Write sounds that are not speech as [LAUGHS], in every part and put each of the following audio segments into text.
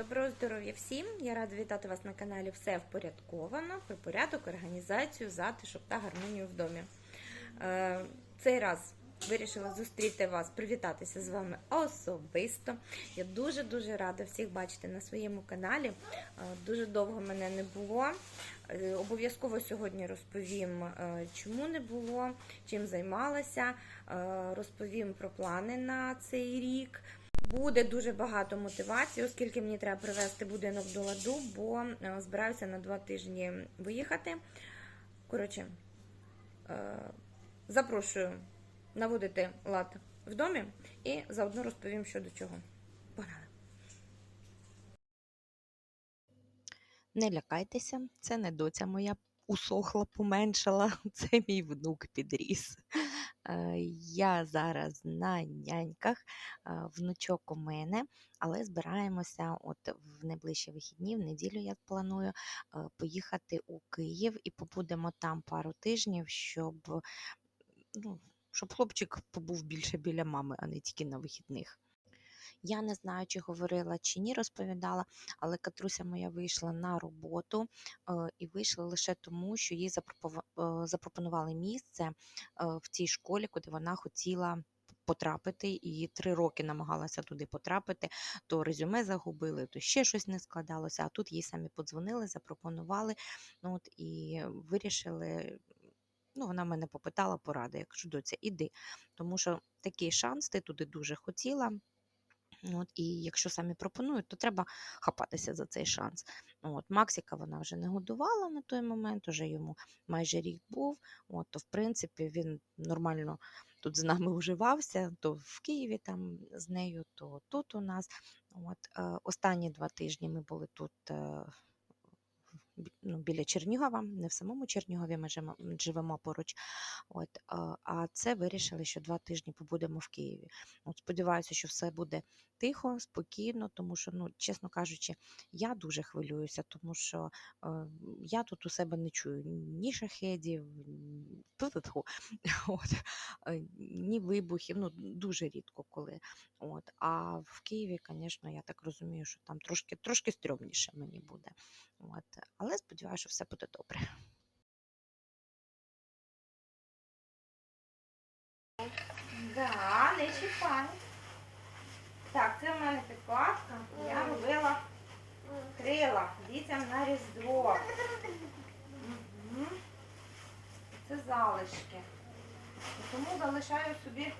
доброго здоров'я всім! Я рада вітати вас на каналі Все впорядковано про порядок, організацію, затишок та гармонію в домі. Е, Цей раз вирішила зустріти вас, привітатися з вами особисто. Я дуже-дуже рада всіх бачити на своєму каналі. Е, Дуже довго мене не було. Е, Обов'язково сьогодні розповім, чому не було, чим займалася. Розповім про плани на цей рік. Буде дуже багато мотивації, оскільки мені треба привести будинок до ладу, бо е, збираюся на два тижні виїхати. Коротше, е, запрошую наводити лад в домі і заодно розповім, що до чого. Погнали! Не лякайтеся, це не доця моя усохла, поменшала, [LAUGHS] це мій внук підріс. Е, Я зараз на няньках, е, внучок у мене, але збираємося от в найближчі вихідні, в неділю я планую е, поїхати у Київ і побудемо там пару тижнів, щоб, ну, щоб хлопчик побув більше біля мами, а не тільки на вихідних. Я не знаю, чи говорила, чи ні, розповідала, але Катруся моя вийшла на роботу е, і вийшла лише тому, що їй е, запропонували місце е, в цій школі, куди вона хотіла потрапити, і три роки намагалася туди потрапити, то резюме загубили, то ще щось не складалося. А тут їй самі подзвонили, запропонували. Ну, от, і вирішили. Ну, вона мене попитала поради. Я кажу, доця, іди, тому що такий шанс, ти туди дуже хотіла. От, і якщо самі пропонують, то треба хапатися за цей шанс. От, Максика вона вже не годувала на той момент, уже йому майже рік був. От, то, в принципі, він нормально тут з нами [LAUGHS] уживався, то в Києві там з нею, то тут у нас. От, е, останні два тижні ми були тут. Е, ну, біля Чернігова, не в самому Чернігові, ми живемо поруч. От, а- а це вирішили, що два тижні побудемо в Києві. От, сподіваюся, що все буде тихо, спокійно, тому що, ну, чесно кажучи, я дуже хвилююся, тому що е, я тут у себе не чую ні шахедів, [LAUGHS] от, е, ні вибухів, ну, дуже рідко коли. От, а в Києві, звісно, я так розумію, що там трошки, трошки стрьомніше мені буде. От, але сподіваюся, що все буде добре. Да, не чіпай. Так, це в мене підкладка. Я робила крила дітям на Різдво. Це залишки. Тому залишаю собі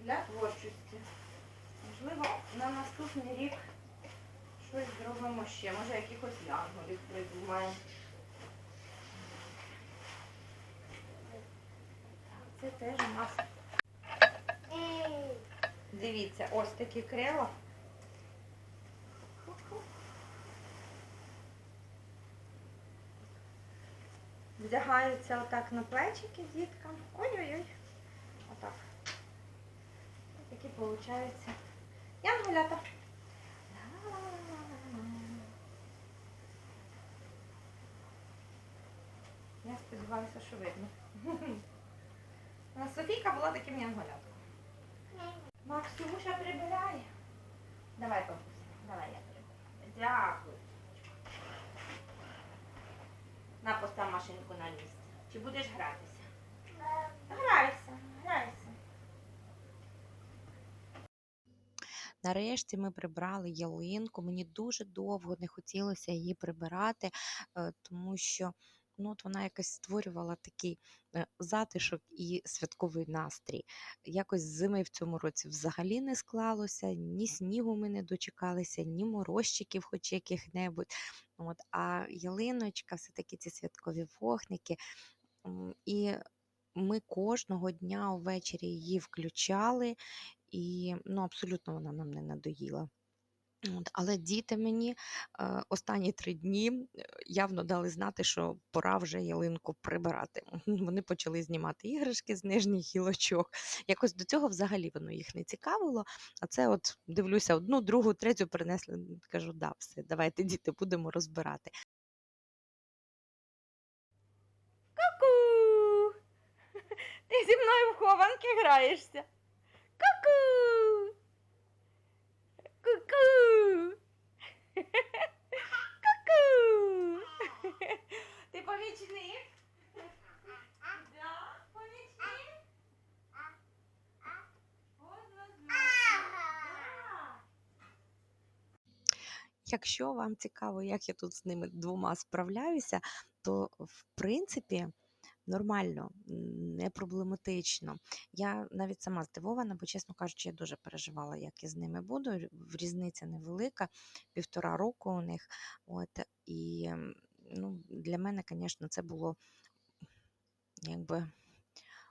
для творчості. Можливо, на наступний рік щось зробимо ще. Може, якихось янголів придумаємо. Так, це теж у нас Дивіться, ось такі крила. Вдягаються отак на плечики діткам. Ой-ой-ой. Отак. Ось такі получаються. Янголята. Я сподіваюся, що видно. [LAUGHS] У нас Софійка була таким янголятком. Максюша прибирає. Давай, бабуся, давай я прибираю. Дякую. На постав машинку на місце. Чи будеш гратися? Грайся, грайся. Нарешті ми прибрали ялинку. Мені дуже довго не хотілося її прибирати, е, тому що ну, от вона якось створювала такий е, затишок і святковий настрій. Якось зими в цьому році взагалі не склалося, ні снігу ми не дочекалися, ні морозчиків, хоч яких-небудь. От, а ялиночка, все-таки ці святкові вогники. І ми кожного дня увечері її включали, і ну, абсолютно вона нам не надоїла. От, але діти мені е, останні три дні явно дали знати, що пора вже ялинку прибирати. [LAUGHS] Вони почали знімати іграшки з нижніх гілочок. Якось до цього взагалі воно їх не цікавило. А це от дивлюся, одну, другу, третю принесли. Кажу, да, все, давайте, діти, будемо розбирати. Ку! [LAUGHS] Ти зі мною в хованки граєшся. Ку-ку! Ку-ку! Ку-ку! Ти помічник? Да, помічник? Якщо вам цікаво, як я тут з ними двома справляюся, то в принципі нормально, не проблематично. Я навіть сама здивована, бо, чесно кажучи, я дуже переживала, як я з ними буду. Різниця невелика, півтора року у них. От, і ну, для мене, звісно, це було якби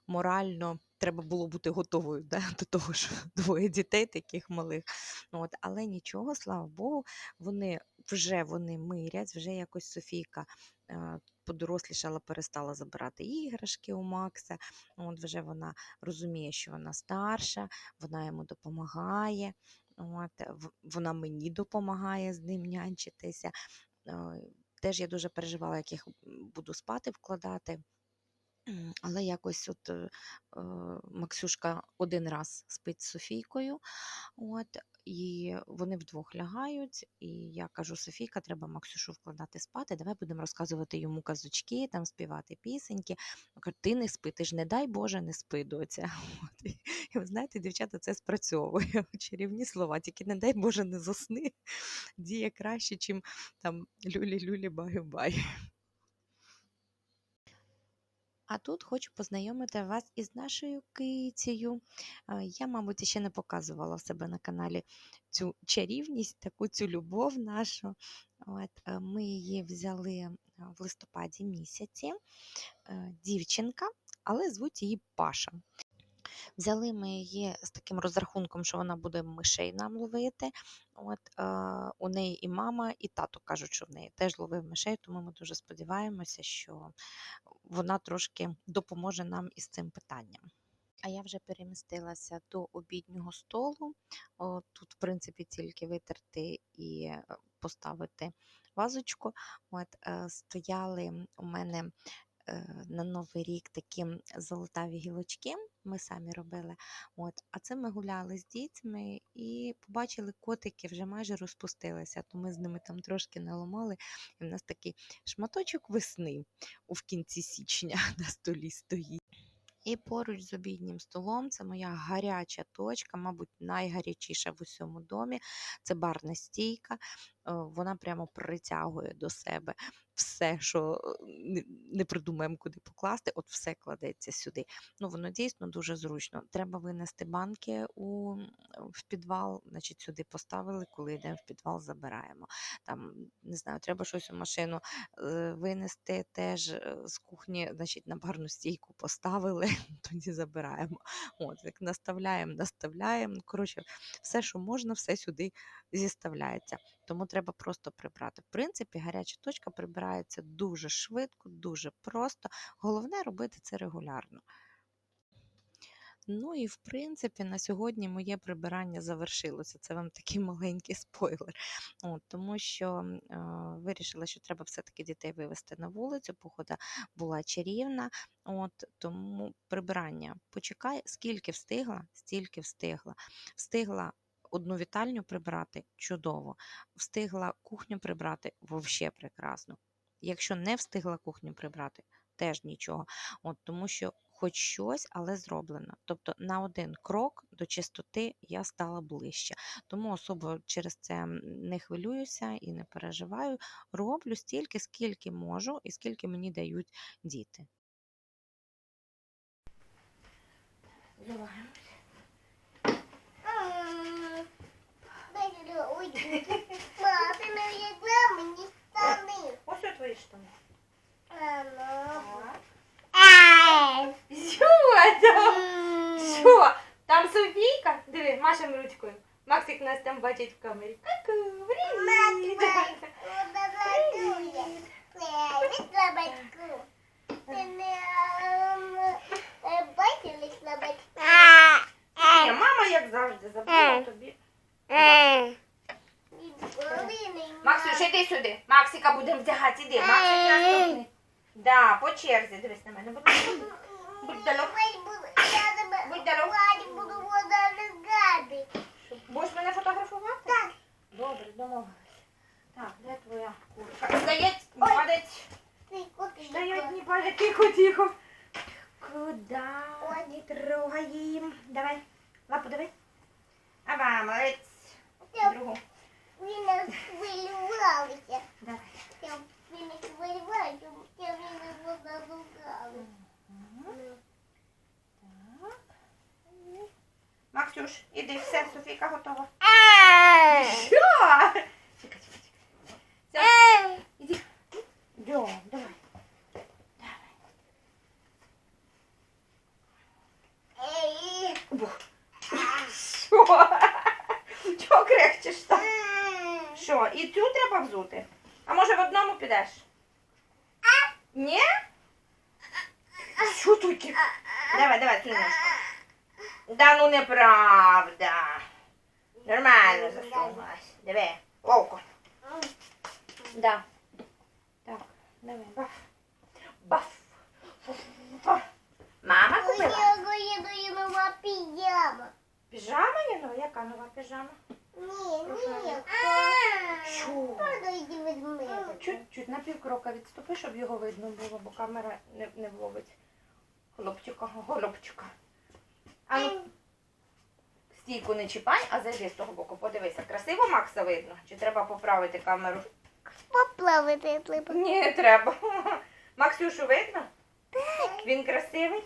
морально треба було бути готовою да, [LAUGHS] до того, що [LAUGHS] двоє дітей таких малих. От, але нічого, слава Богу, вони вже вони мирять, вже якось Софійка е, подорослішала, перестала забирати іграшки у Макса. От вже вона розуміє, що вона старша, вона йому допомагає. От, вона мені допомагає з ним нянчитися. Е, Теж я дуже переживала, як їх буду спати вкладати. Але якось от е, Максюшка один раз спить з Софійкою, от, і вони вдвох лягають. І я кажу: Софійка, треба Максюшу вкладати спати. Давай будемо розказувати йому казочки, там співати пісеньки. Ти не спи, ти ж не дай Боже, не спи, доця. [LAUGHS] От. І ви знаєте, дівчата, це спрацьовує. [LAUGHS] Чарівні слова, тільки не дай Боже, не засни. Діє краще, чим там люлі-люлі, баю-бай. А тут хочу познайомити вас із нашою кицею. Е, Я, мабуть, ще не показувала в себе на каналі цю чарівність, таку цю любов нашу. От, е, ми її взяли е, в листопаді місяці. Дівчинка, але звуть її Паша. Взяли ми її з таким розрахунком, що вона буде мишей нам ловити. От, е, у неї і мама, і тато кажуть, що в неї теж ловив мишей, тому ми дуже сподіваємося, що вона трошки допоможе нам із цим питанням. А я вже перемістилася до обіднього столу. О, тут, в принципі, тільки витерти і е, поставити вазочку. От, е, стояли у мене е, на Новий рік такі золотаві гілочки. Ми самі робили. От, а це ми гуляли з дітьми і побачили котики вже майже розпустилися, то ми з ними там трошки наламали. І в нас такий шматочок весни у в кінці січня [LAUGHS] на столі стоїть. І поруч з обіднім столом це моя гаряча точка, мабуть, найгарячіша в усьому домі. Це барна стійка. Е, Вона прямо притягує до себе все, що е, не- придумаємо, куди покласти, от все кладеться сюди. Ну, воно дійсно дуже зручно. Треба винести банки у, в підвал, значить, сюди поставили, коли йдемо в підвал, забираємо. Там, не знаю, треба щось у машину е, винести теж з кухні, значить, на барну стійку поставили, [LAUGHS] тоді забираємо. От, як наставляємо, наставляємо. Коротше, все, що можна, все сюди зіставляється. Тому треба просто прибрати. В принципі, гаряча точка прибирається дуже швидко, дуже просто. Головне робити це регулярно. Ну і в принципі на сьогодні моє прибирання завершилося. Це вам такий [LAUGHS] маленький спойлер. От, тому що е, вирішила, що треба все-таки дітей вивезти на вулицю. Погода була чарівна. От, тому прибирання почекай, скільки встигла, стільки встигла. Встигла одну вітальню прибрати чудово. Встигла кухню прибрати вовще прекрасно. Якщо не встигла кухню прибрати, теж нічого. От, тому що хоч щось, але зроблено. Тобто на один крок до чистоти я стала ближче. Тому особо через це не хвилююся і не переживаю. Роблю стільки, скільки можу і скільки мені дають діти. Заливаємо. Ма, ти не мені штани. Ось твої штани. Зюля! Що? Там Софійка? Диви, машем ручкою. Максик нас там бачить в камері. Ку-ку, привіт! Ні, мама, як завжди, забула тобі. Максюш, іди сюди. Максика будемо вдягати, іди. Максик наступний. Да, по черзі. Дивись 那不 Максюш, іди, все, Софійка готова. Що? Чекай, чекай, іди. Йо, давай. Що? Чого крехчеш там? Що, і цю треба взути? А може в одному підеш? Ні? Що таке? Давай, давай, кинь ножку. Да ну неправда. Нормально засунулась. Диви, ловко. Да. Так, давай, баф. Баф. Мама купила? Піжама. Піжама є нова? Яка нова піжама? Ні, ні. Що? Чуть-чуть на півкрока відступи, щоб його видно було, бо камера не, не вловить хлопчика, голубчика. А ну, стійку не чіпай, а зайди з того боку. Подивися, красиво Макса видно? Чи треба поправити камеру? Поплавити треба. Ні, треба. [LAUGHS] Максюшу видно? Так. Він красивий?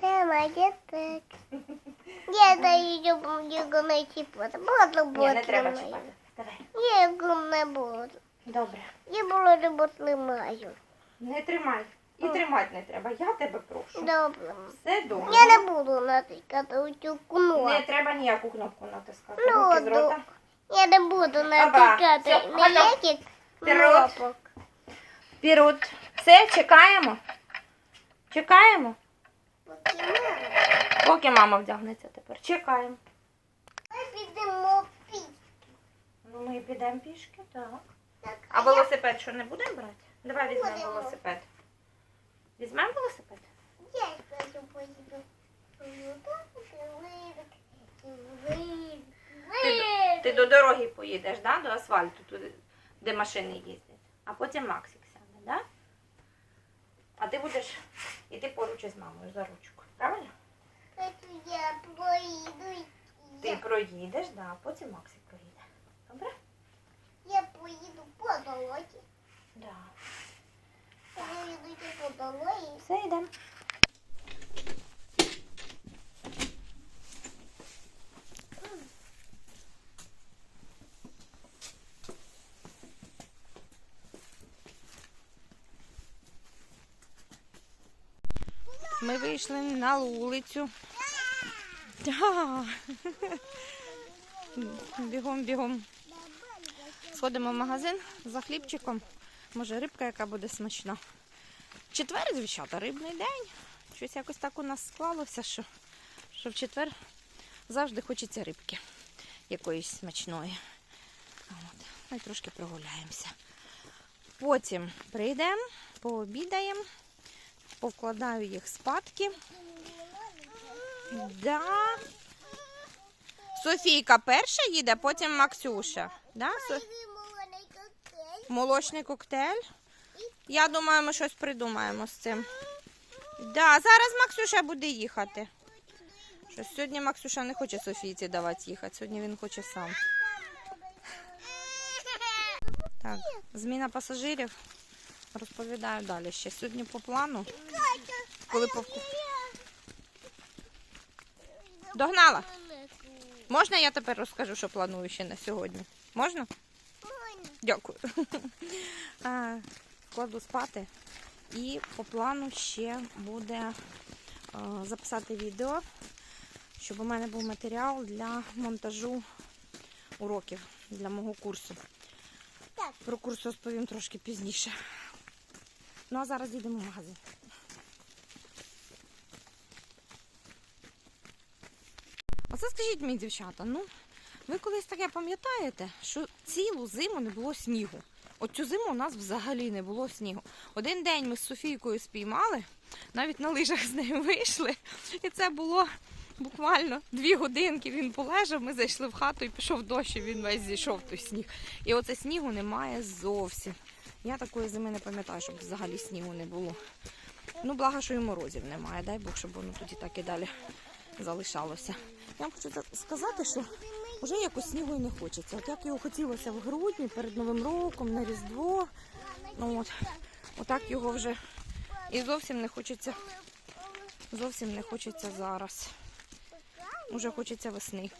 Тримайте так. Я даю його не чіпати. Буду Ні, не треба чіпати. Давай. Я його не буду. Добре. Я було любо тримаю. Не тримай. І тримати не треба. Я тебе прошу. Добре. Все добре. Я не буду натикати у цю кнопку. Не треба ніяку кнопку натискати. Ну, Руки з рота. Я не буду алло. ніяких кнопок. Вперед. Все, чекаємо. Чекаємо. Поки ми- Поки мама вдягнеться тепер. Чекаємо. Ми підемо піти. Ну, ми підемо пішки, так. Так, А велосипед що не будемо брати? Давай візьмемо велосипед. Візьмемо велосипед? Я скажу, поїду. Ти, ти до дороги поїдеш, да? до асфальту, туди, де машини їздять. А потім Максик сяде, да? А ти будеш іти поруч із мамою за ручку. Правильно? Я. Ти проїдеш, да, а потім Максик проїде. Добре? я поїду по дорозі. Да. Я їду по дорозі. Все, йдемо. Ми вийшли на вулицю. Да. Бігом, бігом. Сходимо в магазин за хлібчиком. Може, рибка, яка буде смачна. Четвер, дівчата, рибний день. Щось якось так у нас склалося, що, що в четвер завжди хочеться рибки якоїсь смачної. От. Ми трошки прогуляємося. Потім прийдемо, пообідаємо, повкладаю їх спадки. Да. Софійка перша їде, потім Максюша. Да? Молочний коктейль. Я думаю, ми щось придумаємо з цим. Да, зараз Максюша буде їхати. Щось сьогодні Максюша не хоче Софійці давати їхати. Сьогодні він хоче сам. Так, зміна пасажирів. Розповідаю далі ще. Сьогодні по плану. Коли повку... Догнала? Можна я тепер розкажу, що планую ще на сьогодні? Можна? Дякую. [LAUGHS] Кладу спати. І по плану ще буде записати відео, щоб у мене був матеріал для монтажу уроків для мого курсу. Про курс розповім трошки пізніше. Ну а зараз йдемо в магазин. Оце скажіть мені, дівчата, ну ви колись таке пам'ятаєте, що цілу зиму не було снігу. От цю зиму у нас взагалі не було снігу. Один день ми з Софійкою спіймали, навіть на лижах з нею вийшли. І це було буквально дві годинки. Він полежав, ми зайшли в хату і пішов дощ, і він весь зійшов той сніг. І оце снігу немає зовсім. Я такої зими не пам'ятаю, щоб взагалі снігу не було. Ну, благо, що і морозів немає. Дай Бог, щоб воно тоді так і далі залишалося. Я вам хочу сказати, що вже якось снігу і не хочеться. От як його хотілося в грудні перед Новим роком, на Різдво. Ну, от, отак його вже і зовсім не хочеться, зовсім не хочеться зараз. Уже хочеться весни.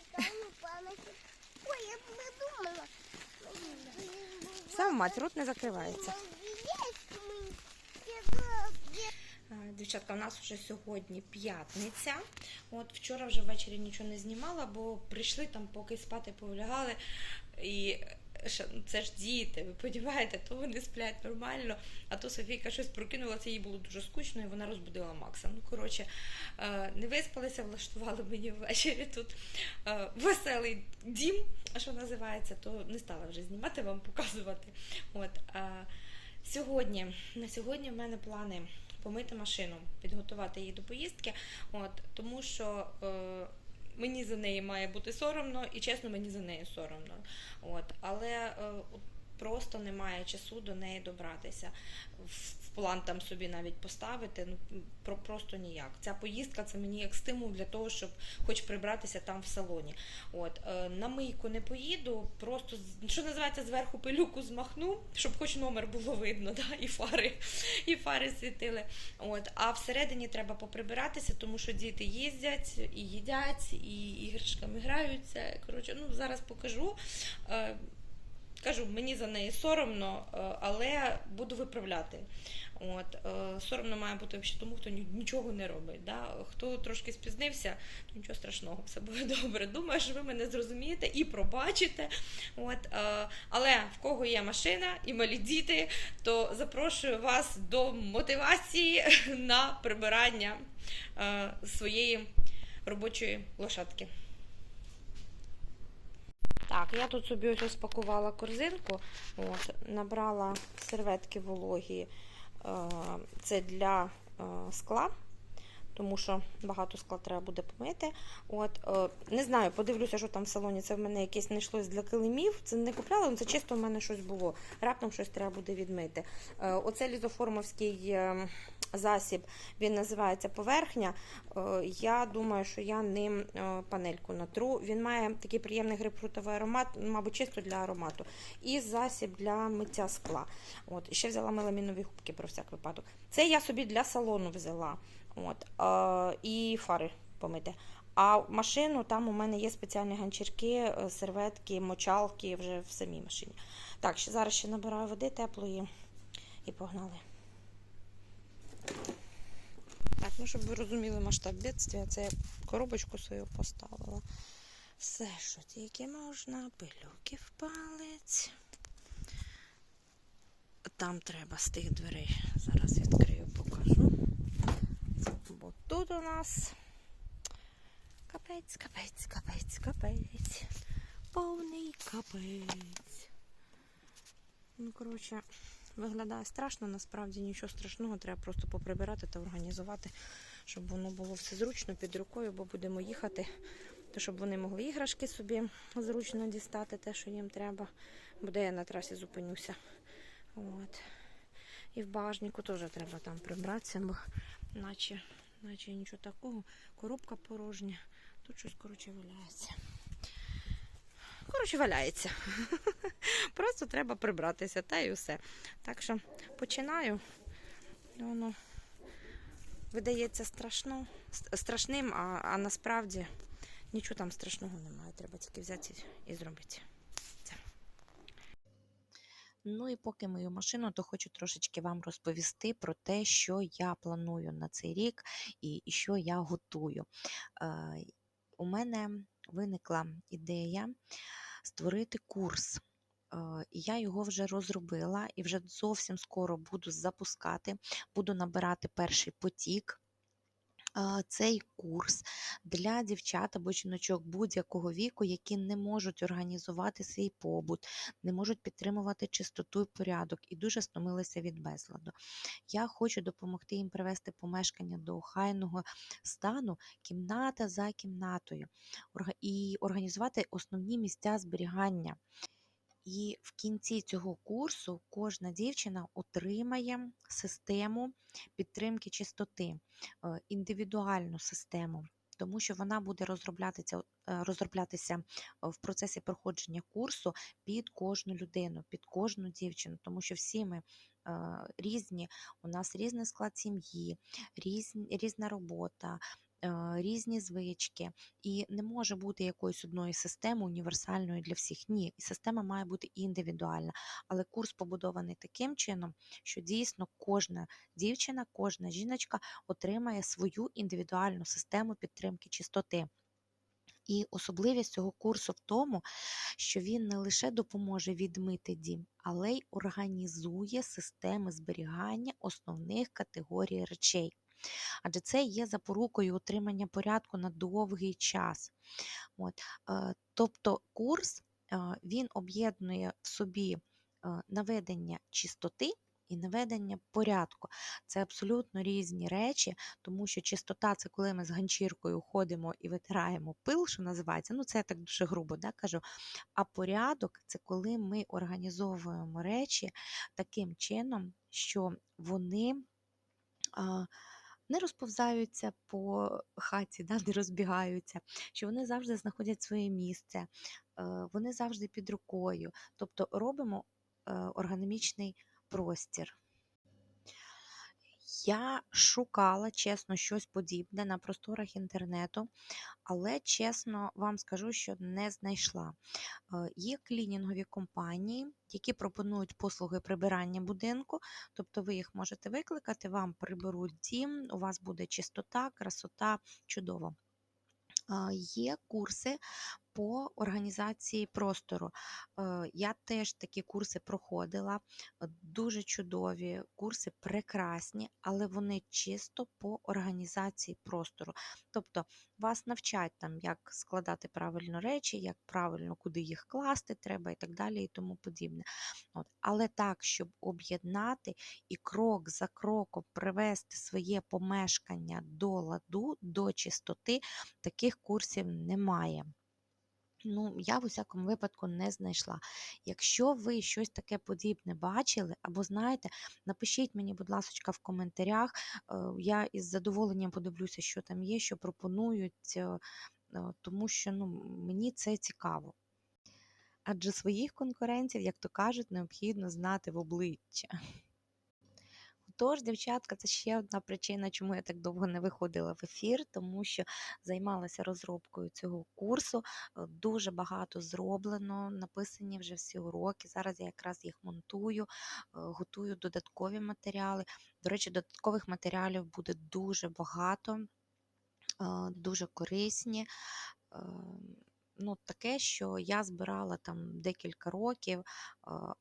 Сам мать, рот не закривається. Е, Дівчатка, у нас вже сьогодні п'ятниця. От вчора вже ввечері нічого не знімала, бо прийшли там, поки спати повлягали. І це ж діти, ви подіваєте, то вони сплять нормально, а то Софійка щось прокинулася, їй було дуже скучно, і вона розбудила Макса. Ну, коротше, е, не виспалися, влаштували мені ввечері тут е, веселий дім, що називається, то не стала вже знімати, вам показувати. От, е, Сьогодні, на сьогодні в мене плани помити машину, підготувати її до поїздки, от, тому що е, мені за неї має бути соромно, і чесно, мені за неї соромно. От, але е, просто немає часу до неї добратися. В, план там собі навіть поставити, ну про, просто ніяк. Ця поїздка це мені як стимул для того, щоб хоч прибратися там в салоні. От, е, на мийку не поїду, просто що називається зверху пилюку змахну, щоб хоч номер було видно, [LAUGHS] да, і фари, і фари світили. От, а всередині треба поприбиратися, тому що діти їздять і їдять, і іграшками граються. Коротше, ну зараз покажу. Кажу, мені за неї соромно, е, але буду виправляти. От, е, соромно має бути тому, хто нічого не робить. Да? Хто трошки спізнився, нічого страшного, все буде [LAUGHS] добре. Думаю, що ви мене зрозумієте і пробачите. От, е, але в кого є машина і малі діти, то запрошую вас до мотивації [LAUGHS] на прибирання своєї робочої лошадки. Так, я тут собі ось розпакувала корзинку, от, набрала серветки вологі. Е, це для е, скла, тому що багато скла треба буде помити. От, е, не знаю, подивлюся, що там в салоні. Це в мене якесь знайшлось для килимів. Це не купляла, але це чисто в мене щось було. Раптом щось треба буде відмити. Оце лізоформовський е, засіб, він називається поверхня. Е, Я думаю, що я ним е, панельку натру. Він має такий приємний грейпфрутовий аромат, мабуть, чисто для аромату. І засіб для миття скла. От, ще взяла меламінові губки про всяк випадок. Це я собі для салону взяла. От, е, і фари помити. А машину там у мене є спеціальні ганчірки, серветки, мочалки вже в самій машині. Так, зараз ще набираю води теплої і погнали. Так, ну щоб ви розуміли масштаб бідствия, це я коробочку свою поставила. Все, що тільки можна, пилюки в палець. Там треба з тих дверей. Зараз відкрию, покажу. Бо тут у нас капець, капець, капець, капець. Повний капець. Ну, коротше, виглядає страшно, насправді нічого страшного, треба просто поприбирати та організувати, щоб воно було все зручно під рукою, бо будемо їхати, то щоб вони могли іграшки собі зручно дістати, те, що їм треба. Буде я на трасі зупинюся. От. І в багажнику теж треба там прибратися, бо наче, наче нічого такого. Коробка порожня. Тут щось, коротше, валяється. Коротше, валяється. [LAUGHS] Просто треба прибратися, та й усе. Так що починаю. Воно видається страшно, страшним, а, а насправді нічого там страшного немає. Треба тільки взяти і зробити. Ну і поки мою машину, то хочу трошечки вам розповісти про те, що я планую на цей рік і, що я готую. Е, у мене виникла ідея створити курс. Е, Я його вже розробила і вже зовсім скоро буду запускати, буду набирати перший потік. Цей курс для дівчат або жіночок будь-якого віку, які не можуть організувати свій побут, не можуть підтримувати чистоту і порядок і дуже стомилися від безладу. Я хочу допомогти їм привести помешкання до охайного стану кімната за кімнатою і організувати основні місця зберігання. І в кінці цього курсу кожна дівчина отримає систему підтримки чистоти, е, індивідуальну систему. Тому що вона буде розроблятися, е, розроблятися е, в процесі проходження курсу під кожну людину, під кожну дівчину, тому що всі ми різні, у нас різний склад сім'ї, різна робота, різні звички, і не може бути якоїсь одної системи універсальної для всіх. Ні, система має бути індивідуальна. Але курс побудований таким чином, що дійсно кожна дівчина, кожна жіночка отримає свою індивідуальну систему підтримки чистоти. І особливість цього курсу в тому, що він не лише допоможе відмити дім, але й організує системи зберігання основних категорій речей. Адже це є запорукою утримання порядку на довгий час. От, е, тобто курс е, він об'єднує в собі е, наведення чистоти і наведення порядку. Це абсолютно різні речі, тому що чистота це коли ми з ганчіркою ходимо і витираємо пил, що називається. Ну, це я так дуже грубо да, кажу. А порядок це коли ми організовуємо речі таким чином, що вони. А, не розповзаються по хаті, да, не розбігаються, що вони завжди знаходять своє місце, е, вони завжди під рукою. Тобто робимо е, органомічний простір. Я шукала, чесно, щось подібне на просторах інтернету, але чесно вам скажу, що не знайшла. Е, Є клінінгові компанії, які пропонують послуги прибирання будинку, тобто ви їх можете викликати, вам приберуть дім, у вас буде чистота, красота, чудово. Є курси по організації простору. Е, Я теж такі курси проходила, е, дуже чудові, курси прекрасні, але вони чисто по організації простору. Тобто вас навчать там, як складати правильно речі, як правильно куди їх класти треба і так далі, і тому подібне. От. Але так, щоб об'єднати і крок за кроком привести своє помешкання до ладу, до чистоти, таких курсів немає. Ну, я в усякому випадку не знайшла. Якщо ви щось таке подібне бачили, або знаєте, напишіть мені, будь ласка, в коментарях. е, Я із задоволенням подивлюся, що там є, що пропонують, е, е, тому що ну, мені це цікаво. Адже своїх конкурентів, як то кажуть, необхідно знати в обличчя. Тож, дівчатка, це ще одна причина, чому я так довго не виходила в ефір, тому що займалася розробкою цього курсу. Е, Дуже багато зроблено, написані вже всі уроки. Зараз я якраз їх монтую, е, готую додаткові матеріали. До речі, додаткових матеріалів буде дуже багато, е, дуже корисні. Ну, таке, що я збирала там декілька років,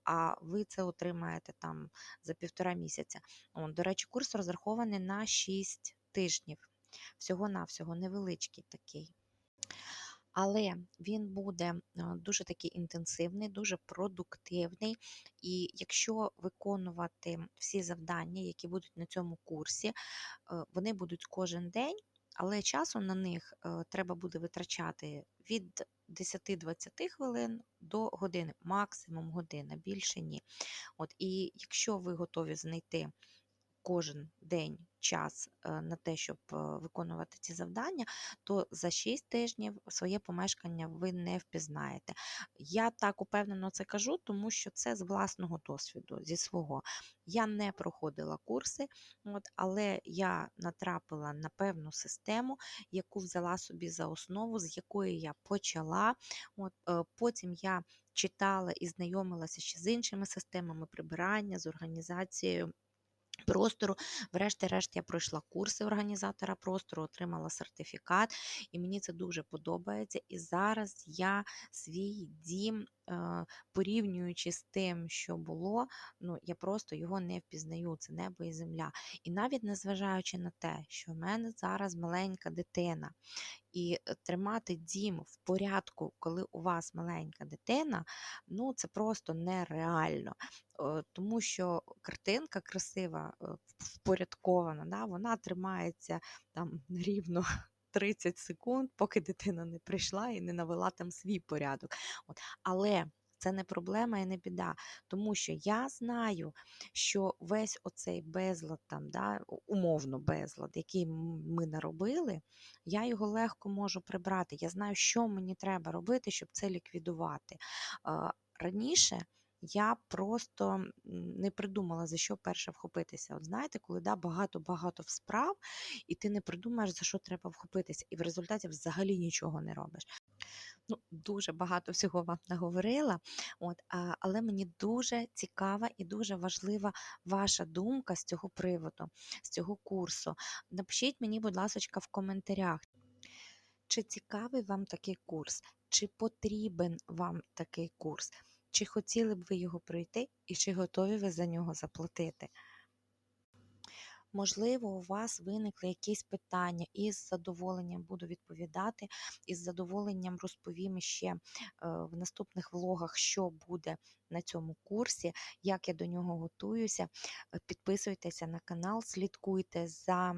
а ви це отримаєте там за півтора місяця. До речі, курс розрахований на 6 тижнів. Всього-навсього невеличкий такий. Але він буде дуже такий інтенсивний, дуже продуктивний. І якщо виконувати всі завдання, які будуть на цьому курсі, е, вони будуть кожен день, але часу на них е, треба буде витрачати від 10-20 хвилин до години, максимум година, більше ні. От, І якщо ви готові знайти кожен день час е, на те, щоб е, виконувати ці завдання, то за 6 тижнів своє помешкання ви не впізнаєте. Я так упевнено це кажу, тому що це з власного досвіду, зі свого. Я не проходила курси, от, але я натрапила на певну систему, яку взяла собі за основу, з якої я почала. От, е, Потім я читала і знайомилася ще з іншими системами прибирання, з організацією. Простору, врешті-решт, я пройшла курси організатора простору, отримала сертифікат, і мені це дуже подобається. І зараз я свій дім, порівнюючи з тим, що було, ну я просто його не впізнаю. Це небо і земля. І навіть незважаючи на те, що в мене зараз маленька дитина, і е, тримати дім в порядку, коли у вас маленька дитина, ну це просто нереально. Е, Тому що картинка красива, е, впорядкована, да, вона тримається там [LAUGHS] рівно 30 секунд, поки дитина не прийшла і не навела там свій порядок. От. Але це не проблема і не біда, тому що я знаю, що весь оцей безлад, там, да, умовно безлад, який ми наробили, я його легко можу прибрати. Я знаю, що мені треба робити, щоб це ліквідувати. Раніше я просто не придумала, за що перше вхопитися. От знаєте, коли да, багато-багато справ, і ти не придумаєш, за що треба вхопитися, і в результаті взагалі нічого не робиш. Ну, дуже багато всього вам наговорила, от, а, але мені дуже цікава і дуже важлива ваша думка з цього приводу, з цього курсу. Напишіть мені, будь ласка, в коментарях, чи цікавий вам такий курс, чи потрібен вам такий курс, чи хотіли б ви його пройти і чи готові ви за нього заплатити. Можливо, у вас виникли якісь питання, і з задоволенням буду відповідати, і з задоволенням розповім ще е, в наступних влогах, що буде на цьому курсі, як я до нього готуюся. Е, Підписуйтеся на канал, слідкуйте за.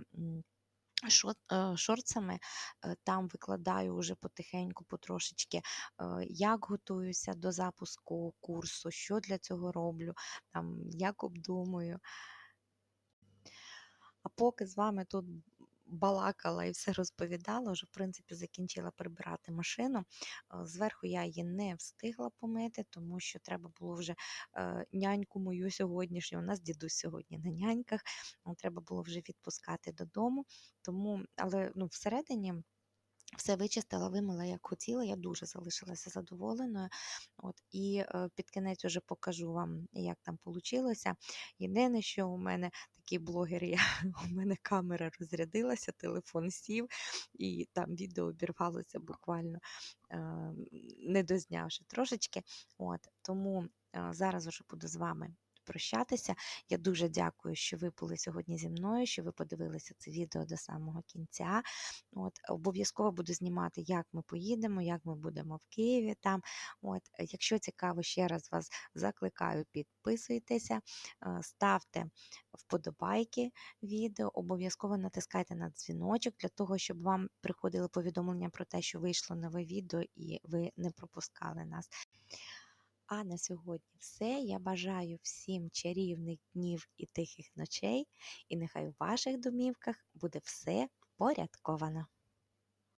Е, Шорцами Е, там викладаю вже потихеньку, потрошечки, е, як готуюся до запуску курсу, що для цього роблю, там, як обдумую. А поки з вами тут балакала і все розповідала, вже в принципі закінчила прибирати машину. Е, Зверху я її не встигла помити, тому що треба було вже е, няньку мою сьогоднішню. У нас дідусь сьогодні на няньках. ну, Треба було вже відпускати додому. Тому, але ну, всередині. Все вичистила, вимила, як хотіла. Я дуже залишилася задоволеною. От, і е, під кінець вже покажу вам, як там вийшло. Єдине, що у мене такий блогер, я, [LAUGHS] у мене камера розрядилася, телефон сів, і там відео обірвалося буквально, е, не дознявши трошечки. От, тому е, зараз вже буду з вами. Прощатися. Я дуже дякую, що ви були сьогодні зі мною, що ви подивилися це відео до самого кінця. От, обов'язково буду знімати, як ми поїдемо, як ми будемо в Києві там. От, якщо цікаво, ще раз вас закликаю, підписуйтеся, е, ставте вподобайки відео, обов'язково натискайте на дзвіночок для того, щоб вам приходили повідомлення про те, що вийшло нове відео і ви не пропускали нас. А на сьогодні все. Я бажаю всім чарівних днів і тихих ночей, і нехай у ваших домівках буде все порядковано.